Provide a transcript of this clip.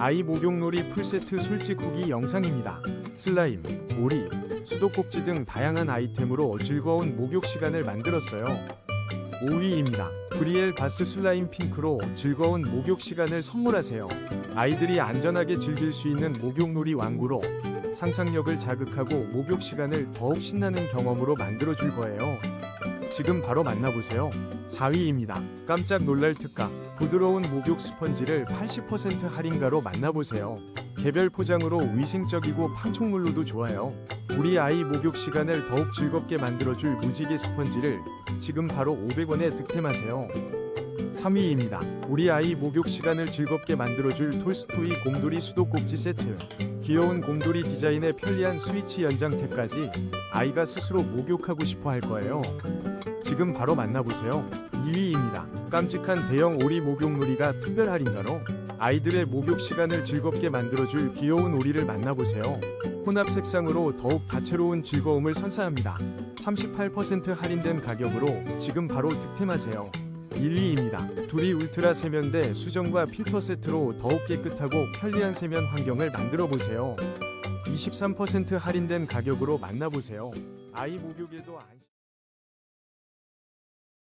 아이 목욕놀이 풀세트 솔직 후기 영상입니다. 슬라임, 오리, 수도꼭지 등 다양한 아이템으로 즐거운 목욕 시간을 만들었어요. 5위입니다. 브리엘 바스 슬라임 핑크로 즐거운 목욕 시간을 선물하세요. 아이들이 안전하게 즐길 수 있는 목욕놀이 왕구로 상상력을 자극하고 목욕 시간을 더욱 신나는 경험으로 만들어 줄 거예요. 지금 바로 만나보세요. 4위입니다. 깜짝 놀랄 특가. 부드러운 목욕 스펀지를 80% 할인가로 만나보세요. 개별 포장으로 위생적이고 판촉물로도 좋아요. 우리 아이 목욕 시간을 더욱 즐겁게 만들어줄 무지개 스펀지를 지금 바로 500원에 득템하세요. 3위입니다. 우리 아이 목욕 시간을 즐겁게 만들어줄 톨스토이 곰돌이 수도꼭지 세트. 귀여운 곰돌이 디자인의 편리한 스위치 연장탭까지 아이가 스스로 목욕하고 싶어 할 거예요. 지금 바로 만나보세요. 2위입니다. 깜찍한 대형 오리 목욕놀이가 특별 할인가로 아이들의 목욕 시간을 즐겁게 만들어줄 귀여운 오리를 만나보세요. 혼합 색상으로 더욱 다채로운 즐거움을 선사합니다. 38% 할인된 가격으로 지금 바로 득템하세요. 1위입니다. 둘이 울트라 세면대 수정과 필터 세트로 더욱 깨끗하고 편리한 세면 환경을 만들어 보세요. 23% 할인된 가격으로 만나보세요. 아이 목욕에도 안